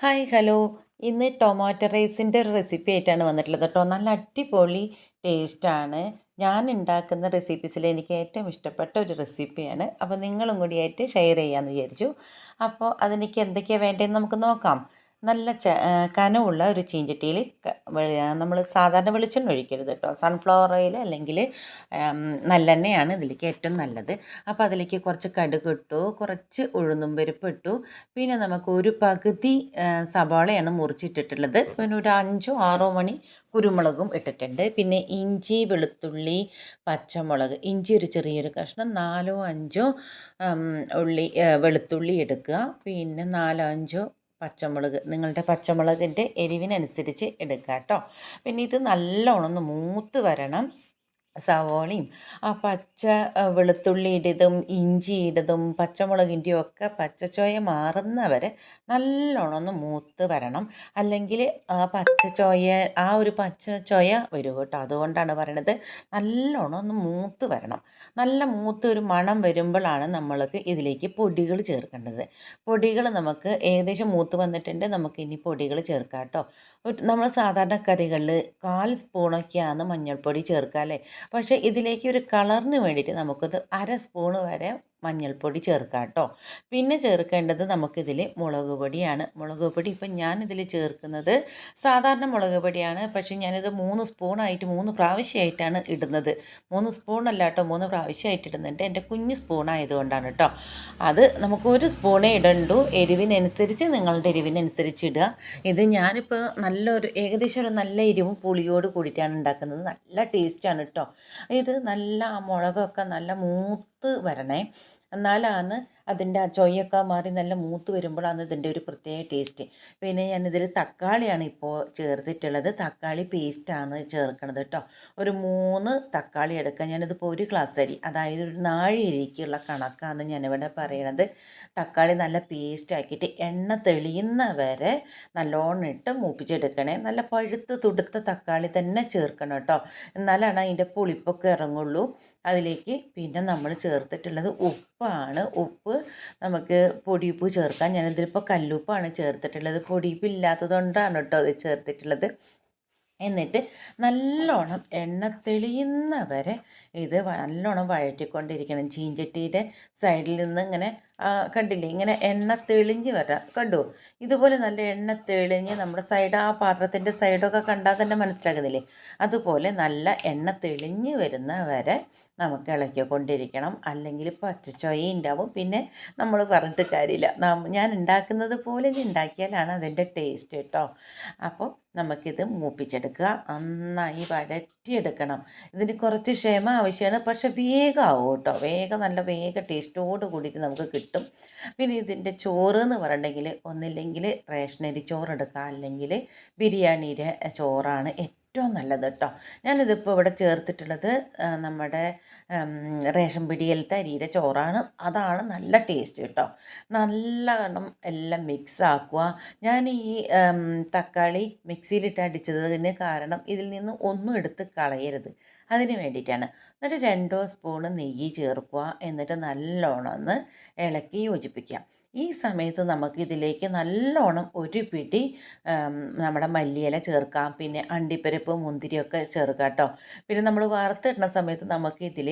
Hi hello. ഇന്ന് tomato റൈസിന്റെ ഒരു റെസിപ്പി ആയിട്ടാണ് വന്നിട്ടുള്ളത് കേട്ടോ. നല്ല അടിപൊളി ടേസ്റ്റാണ് ഞാൻ ഉണ്ടാക്കുന്ന റെസിപ്പീസിൽ എനിക്ക് ഏറ്റവും ഇഷ്ടപ്പെട്ട ഒരു റെസിപ്പിയാണ് അപ്പോൾ നിങ്ങളും കൂടിയായിട്ട് ഷെയർ ചെയ്യാമെന്ന് വിചാരിച്ചു. അപ്പോൾ അതെനിക്ക് എന്തൊക്കെയാണ് വേണ്ടതെന്ന് നമുക്ക് നോക്കാം. നല്ല ച കനമുള്ള ഒരു ചീഞ്ചട്ടിയിൽ നമ്മൾ സാധാരണ വെളിച്ചെണ്ണ ഒഴിക്കരുത് കേട്ടോ സൺഫ്ലവർ ഓയിൽ അല്ലെങ്കിൽ നല്ലെണ്ണയാണ് ഇതിലേക്ക് ഏറ്റവും നല്ലത്. അപ്പോൾ അതിലേക്ക് കുറച്ച് കടുക് ഇട്ടു കുറച്ച് ഉഴുന്നും പരിപ്പ് ഇട്ടു. പിന്നെ നമുക്ക് ഒരു പകുതി സവാളയാണ് മുറിച്ചിട്ടിട്ടുള്ളത്. പിന്നെ ഒരു അഞ്ചോ ആറോ മണി കുരുമുളകും ഇട്ടിട്ടുണ്ട്. പിന്നെ ഇഞ്ചി വെളുത്തുള്ളി പച്ചമുളക് ഇഞ്ചി ഒരു ചെറിയൊരു കഷ്ണം നാലോ അഞ്ചോ ഉള്ളി വെളുത്തുള്ളി എടുക്കുക. പിന്നെ നാലോ അഞ്ചോ പച്ചമുളക് നിങ്ങളുടെ പച്ചമുളകിന്റെ എരിവിനനുസരിച്ച് എടുക്കുക കേട്ടോ പിന്നെ ഇത് നല്ലോണം ഒന്ന് മൂത്ത് വരണം. സവോളയും ആ പച്ച വെളുത്തുള്ളിയുടേതും ഇഞ്ചിയുടേതും പച്ചമുളകിന്റെയും ഒക്കെ പച്ചച്ചോയ മാറുന്നവരെ നല്ലോണം ഒന്ന് മൂത്ത് വരണം. അല്ലെങ്കിൽ ആ പച്ചച്ചോയ ആ ഒരു പച്ചച്ചോയ വരും കേട്ടോ. അതുകൊണ്ടാണ് പറയണത് നല്ലോണം ഒന്ന് മൂത്ത് വരണം. നല്ല മൂത്ത് ഒരു മണം വരുമ്പോഴാണ് നമ്മൾക്ക് ഇതിലേക്ക് പൊടികൾ ചേർക്കേണ്ടത്. പൊടികൾ നമുക്ക് ഏകദേശം മൂത്ത് വന്നിട്ടുണ്ട്. നമുക്ക് ഇനി പൊടികൾ ചേർക്കാം കേട്ടോ. നമ്മൾ സാധാരണ കറികളിൽ കാൽ സ്പൂണൊക്കെയാണ് മഞ്ഞൾപ്പൊടി ചേർക്കുക അല്ലേ? പക്ഷേ ഇതിലേക്ക് ഒരു കളറിന് വേണ്ടിയിട്ട് നമുക്കത് അര സ്പൂണ് വരെ മഞ്ഞൾപ്പൊടി ചേർക്കാം കേട്ടോ. പിന്നെ ചേർക്കേണ്ടത് നമുക്കിതിൽ മുളക് പൊടിയാണ്. മുളക് പൊടി ഇപ്പം ഞാനിതിൽ ചേർക്കുന്നത് സാധാരണ മുളക് പൊടിയാണ്. പക്ഷേ ഞാനിത് മൂന്ന് സ്പൂണായിട്ട് മൂന്ന് പ്രാവശ്യമായിട്ടാണ് ഇടുന്നത്. മൂന്ന് സ്പൂണല്ല കേട്ടോ മൂന്ന് പ്രാവശ്യമായിട്ട് ഇടുന്നുണ്ട്. എന്റെ കുഞ്ഞ് സ്പൂണായതുകൊണ്ടാണ് കേട്ടോ. അത് നമുക്ക് ഒരു സ്പൂണേ ഇടണ്ടു. എരിവിനനുസരിച്ച് നിങ്ങളുടെ എരിവിനനുസരിച്ച് ഇടുക. ഇത് ഞാനിപ്പോൾ നല്ലൊരു ഏകദേശം ഒരു നല്ല എരിവും പുളിയോട് കൂടിയിട്ടാണ് ഉണ്ടാക്കുന്നത്. നല്ല ടേസ്റ്റാണ് കേട്ടോ. ഇത് നല്ല മുളകൊക്കെ നല്ല മൂത്ത് വരണേ. എന്നാലാണ് അതിന്റെ ആ ചൊയ്യൊക്കെ മാറി നല്ല മൂത്ത് വരുമ്പോഴാണ് ഇതിന്റെ ഒരു പ്രത്യേക ടേസ്റ്റ്. പിന്നെ ഞാനിതിൽ തക്കാളിയാണ് ഇപ്പോൾ ചേർത്തിട്ടുള്ളത്. തക്കാളി പേസ്റ്റാണ് ചേർക്കണത് കേട്ടോ. ഒരു മൂന്ന് തക്കാളി എടുക്കുക ഞാനിതിപ്പോൾ ഒരു ഗ്ലാസ് അരി അതായത് ഒരു നാഴി അരിക്കുള്ള കണക്കാണ് ഞാനിവിടെ പറയണത്. തക്കാളി നല്ല പേസ്റ്റ് ആക്കിയിട്ട് എണ്ണ തെളിയുന്ന വരെ നല്ലോണം ഇട്ട് മൂപ്പിച്ചെടുക്കണേ. നല്ല പഴുത്ത് തുടുത്ത തക്കാളി തന്നെ ചേർക്കണം കേട്ടോ. എന്നാലാണ് അതിന്റെ പുളിപ്പൊക്കെ ഇറങ്ങുള്ളൂ. അതിലേക്ക് പിന്നെ നമ്മൾ ചേർത്തിട്ടുള്ളത് ഉപ്പാണ്. ഉപ്പ് നമുക്ക് പൊടിയുപ്പ് ചേർക്കാം. ഞാനിതിലിപ്പോൾ കല്ലുപ്പാണ് ചേർത്തിട്ടുള്ളത്. പൊടിയുപ്പ് ഇല്ലാത്തതുകൊണ്ടാണ് കേട്ടോ അത് ചേർത്തിട്ടുള്ളത്. എന്നിട്ട് നല്ലോണം എണ്ണ തെളിയുന്നവരെ ഇത് നല്ലോണം വഴറ്റിക്കൊണ്ടിരിക്കണം. ചീഞ്ചട്ടിയുടെ സൈഡിൽ നിന്ന് ഇങ്ങനെ കണ്ടില്ലേ? ഇങ്ങനെ എണ്ണ തെളിഞ്ഞ് വരാം. കണ്ടു? ഇതുപോലെ നല്ല എണ്ണ തെളിഞ്ഞ് നമ്മുടെ സൈഡ് ആ പാത്രത്തിന്റെ സൈഡൊക്കെ കണ്ടാൽ തന്നെ മനസ്സിലാകുന്നില്ലേ? അതുപോലെ നല്ല എണ്ണ തെളിഞ്ഞ് വരുന്ന വരെ നമുക്ക് ഇളക്കിക്കൊണ്ടിരിക്കണം. അല്ലെങ്കിൽ പച്ചച്ചൊയ ഉണ്ടാവും പിന്നെ നമ്മൾ പറഞ്ഞിട്ട് കാര്യമില്ല. ഞാൻ ഉണ്ടാക്കുന്നത് പോലെ ഉണ്ടാക്കിയാലാണ് അതിന്റെ ടേസ്റ്റ് കേട്ടോ അപ്പോൾ നമുക്കിത് മൂപ്പിച്ചെടുക്കുക. നന്നായി വഴറ്റിയെടുക്കണം ഇതിന് കുറച്ച് ക്ഷമ ആവശ്യമാണ്. പക്ഷെ വേഗമാവും കേട്ടോ. വേഗം നല്ല വേഗം ടേസ്റ്റോട് കൂടിയിട്ട് നമുക്ക് കിട്ടും. പിന്നെ ഇതിന്റെ ചോറ് എന്ന് പറഞ്ഞിട്ടുണ്ടെങ്കിൽ ഒന്നില്ലെങ്കിൽ റേഷനരി ചോറ് അല്ലെങ്കിൽ ബിരിയാണിയുടെ ചോറാണ് ഏറ്റവും നല്ലത് കേട്ടോ. ഞാനിതിപ്പോൾ ഇവിടെ ചേർത്തിട്ടുള്ളത് നമ്മുടെ റേഷൻ പിടിയിലത്തെ അരിയുടെ ചോറാണ്. അതാണ് നല്ല ടേസ്റ്റ് കേട്ടോ. നല്ലവണ്ണം എല്ലാം മിക്സ് ആക്കുക. ഞാൻ ഈ തക്കാളി മിക്സിയിലിട്ട് അടിച്ചതിന് കാരണം ഇതിൽ നിന്ന് ഒന്നും എടുത്ത് കളയരുത്. അതിന് വേണ്ടിയിട്ടാണ്. എന്നിട്ട് രണ്ടോ സ്പൂണ് നെയ്യ് ചേർക്കുക. എന്നിട്ട് നല്ലോണം ഒന്ന് ഇളക്കി യോജിപ്പിക്കുക. ഈ സമയത്ത് നമുക്ക് ഇതിലേക്ക് നല്ലോണം ഒരു പിടി നമ്മുടെ മല്ലിയില ചേർക്കാം. പിന്നെ അണ്ടിപ്പരിപ്പ് മുന്തിരിയൊക്കെ ചേർക്കാം കേട്ടോ പിന്നെ നമ്മൾ വറുത്തിടുന്ന സമയത്ത് നമുക്ക് ഇതിൽ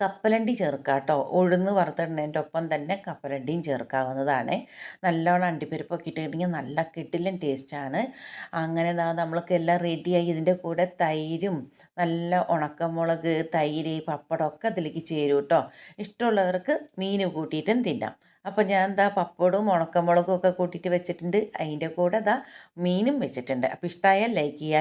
കപ്പലണ്ടി ചേർക്കാം കേട്ടോ ഉഴുന്ന് വറുത്തിടുന്നതിന്റെ ഒപ്പം തന്നെ കപ്പലണ്ടിയും ചേർക്കാവുന്നതാണ്. നല്ലോണം അണ്ടിപ്പരിപ്പൊക്കെ ഇട്ടിട്ടുണ്ടെങ്കിൽ നല്ല കിട്ടിലും ടേസ്റ്റാണ്. അങ്ങനെ നമ്മൾക്ക് എല്ലാം റെഡിയായി. ഇതിന്റെ കൂടെ തൈരും നല്ല ഉണക്കമുളക് തൈര് പപ്പടമൊക്കെ അതിലേക്ക് ചേരും കേട്ടോ. ഇഷ്ടമുള്ളവർക്ക് മീൻ കൂട്ടിയിട്ടും തിന്നാം. അപ്പോൾ ഞാൻ എന്താ പപ്പടവും ഉണക്കമുളകും ഒക്കെ കൂട്ടിയിട്ട് വെച്ചിട്ടുണ്ട്. അതിന്റെ കൂടെ ഇതാ മീനും വെച്ചിട്ടുണ്ട്. അപ്പോൾ ഇഷ്ടമായാൽ ലൈക്ക് ചെയ്യുക.